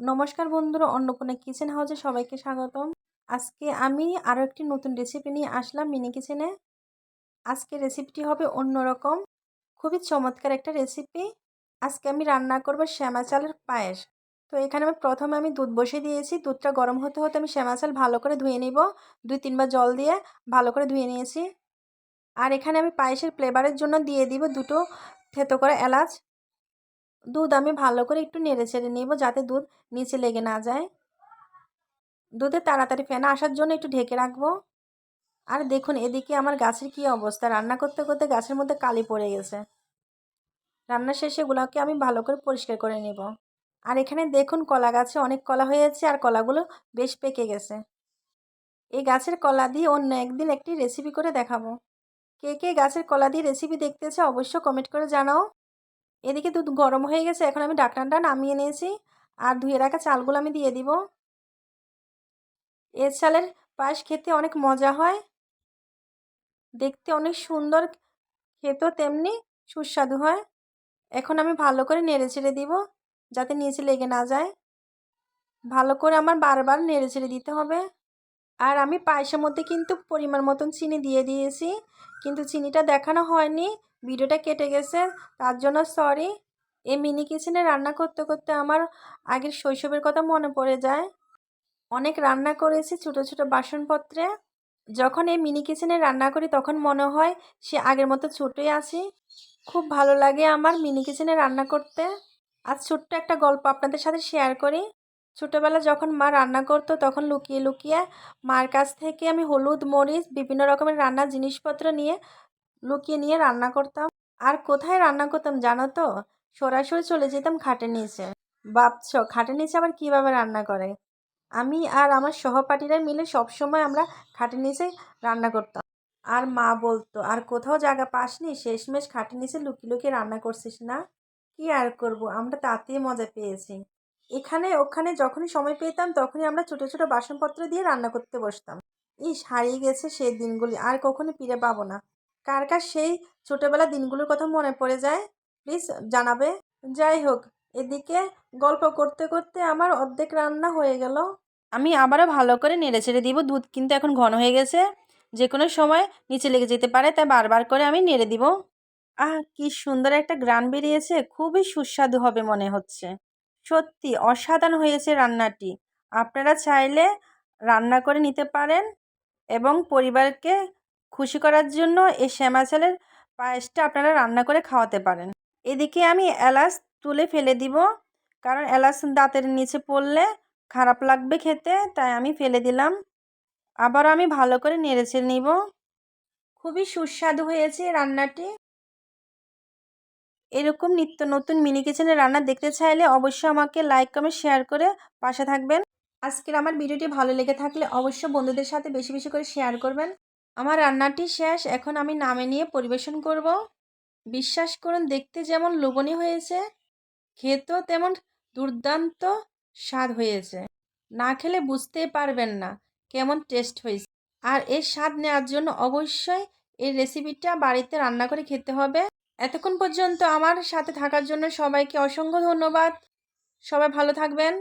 নমস্কার বন্ধুরা, অন্নপূর্ণা কিচেন হাউসে সবাইকে স্বাগতম। আজকে আমি আরও একটি নতুন রেসিপি নিয়ে আসলাম মিনি কিচেনে আজকে রেসিপিটি হবে অন্যরকম। খুবই চমৎকার একটা রেসিপি আজকে আমি রান্না করব শ্যামা চালের পায়েস। তো এখানে আমি প্রথমে আমি দুধ বসে দিয়েছি। দুধটা গরম হতে হতে আমি শ্যামা চাল ভালো করে ধুয়ে নিব। দুই তিনবার জল দিয়ে ভালো করে ধুয়ে নিয়েছি। আর এখানে আমি পায়েসের ফ্লেভারের জন্য দিয়ে দিব দুটো থেতো করে এলাচ। দুধ আমি ভালো করে একটু নেড়ে ছেড়ে নিব যাতে দুধ নিচে লেগে না যায়। দুধে তাড়াতাড়ি ফেনা আসার জন্য একটু ঢেকে রাখব। আর দেখুন, এদিকে আমার গাছের কি অবস্থা। রান্না করতে করতে গাছের মধ্যে কালি পড়ে গেছে। রান্না শেষে এগুলোকে আমি ভালো করে পরিষ্কার করে নেব। আর এখানে দেখুন, কলা গাছে অনেক কলা হয়েছে আর কলাগুলো বেশ পেকে গেছে। এই গাছের কলা দিয়ে অন্য একদিন একটি রেসিপি করে দেখাবো। কে কে গাছের কলা দিয়ে রেসিপি দেখতেছে অবশ্য কমেন্ট করে জানাও। এদিকে দুধ গরম হয়ে গেছে, এখন আমি ডাকনাটা নামিয়ে নিয়েছি। আর ধুয়ে রাখা চালগুলো আমি দিয়ে দিব। এ চালের পায়েস খেতে অনেক মজা হয়। দেখতে অনেক সুন্দর, খেতেও তেমনি সুস্বাদু হয়। এখন আমি ভালো করে নেড়ে ছেড়ে দিব, যাতে নিচে লেগে না যায়। ভালো করে আমার বারবার নেড়ে ছেড়ে দিতে হবে। আর আমি পায়েসের মধ্যে কিন্তু পরিমাণ মতন চিনি দিয়ে দিয়েছি, কিন্তু চিনিটা দেখানো হয়নি। ভিডিওটা কেটে গেছে। তার জন্য সরি এই মিনি কিচেনে রান্না করতে করতে আমার আগের শৈশবের কথা মনে পড়ে যায়। অনেক রান্না করেছি ছোটো ছোটো বাসনপত্রে। যখন এই মিনি কিচেনে রান্না করি তখন মনে হয় সে আগের মতো ছোটোই আছি। খুব ভালো লাগে আমার মিনি কিচেনে রান্না করতে। আজ ছোট্ট একটা গল্প আপনাদের সাথে শেয়ার করি। ছোটোবেলা যখন মা রান্না করতো তখন লুকিয়ে লুকিয়ে মার কাছ থেকে আমি হলুদ, মরিচ, বিভিন্ন রকমের রান্নার জিনিসপত্র নিয়ে লুকিয়ে নিয়ে রান্না করতাম। আর কোথায় রান্না করতাম জানো তো? সরাসরি চলে যেতাম খাটের নিচে। ভাবছ, খাটের নিচে আবার কীভাবে রান্না করে? আমি আর আমার সহপাঠীরা মিলে সবসময় আমরা খাটের নিচে রান্না করতাম। আর মা বলতো, আর কোথাও জায়গা পাসনি? শেষমেশ খাটের নিচে লুকিয়ে লুকিয়ে রান্না করছিস না? কি আর করব? আমরা তাতেই মজা পেয়েছি। এখানে ওখানে যখনই সময় পেতাম, তখনই আমরা ছোটো ছোটো বাসনপত্র দিয়ে রান্না করতে বসতাম। ইস, হারিয়ে গেছে সেই দিনগুলি। আর কখনো ফিরে পাবো না। কার কার সেই ছোটোবেলা দিনগুলোর কথা মনে পড়ে যায়? প্লিজ জানাবে। যাই হোক, এদিকে গল্প করতে করতে আমার অর্ধেক রান্না হয়ে গেল। আমি আবারও ভালো করে নেড়ে ছেড়ে দিব। দুধ কিন্তু এখন ঘন হয়ে গেছে। যে কোনো সময় নিচে লেগে যেতে পারে, তাই বারবার করে আমি নেড়ে দিব। আহ, কি সুন্দর একটা গ্রান বেরিয়েছে। খুবই সুস্বাদু হবে মনে হচ্ছে। সত্যি অসাধারণ হয়েছে রান্নাটি। আপনারা চাইলে রান্না করে নিতে পারেন এবং পরিবারকে খুশি করার জন্য এই শ্যামা চালের পায়েসটা আপনারা রান্না করে খাওয়াতে পারেন। এদিকে আমি এলাচ তুলে ফেলে দিব, কারণ এলাচ দাঁতের নিচে পড়লে খারাপ লাগবে খেতে, তাই আমি ফেলে দিলাম। আবার আমি ভালো করে নেড়েছে নিব। খুবই সুস্বাদু হয়েছে রান্নাটি। এরকম নিত্য নতুন মিনি কিচেনের রান্না দেখতে চাইলে অবশ্যই আমাকে লাইক, কমেন্ট, শেয়ার করে পাশে থাকবেন। আজকের আমার ভিডিওটি ভালো লেগে থাকলে অবশ্যই বন্ধুদের সাথে বেশি বেশি করে শেয়ার করবেন। আমার রান্নাটি শেষ, এখন আমি নামে নিয়ে পরিবেশন করব। বিশ্বাস করুন, দেখতে যেমন লোভনীয় হয়েছে, খেতেও তেমন দুর্দান্ত স্বাদ হয়েছে। না খেলে বুঝতেই পারবেন না কেমন টেস্ট হয়েছে। আর এর স্বাদ নেওয়ার জন্য অবশ্যই এই রেসিপিটা বাড়িতে রান্না করে খেতে হবে। এতক্ষণ পর্যন্ত আমার সাথে থাকার জন্য সবাইকে অসংখ্য ধন্যবাদ। সবাই ভালো থাকবেন।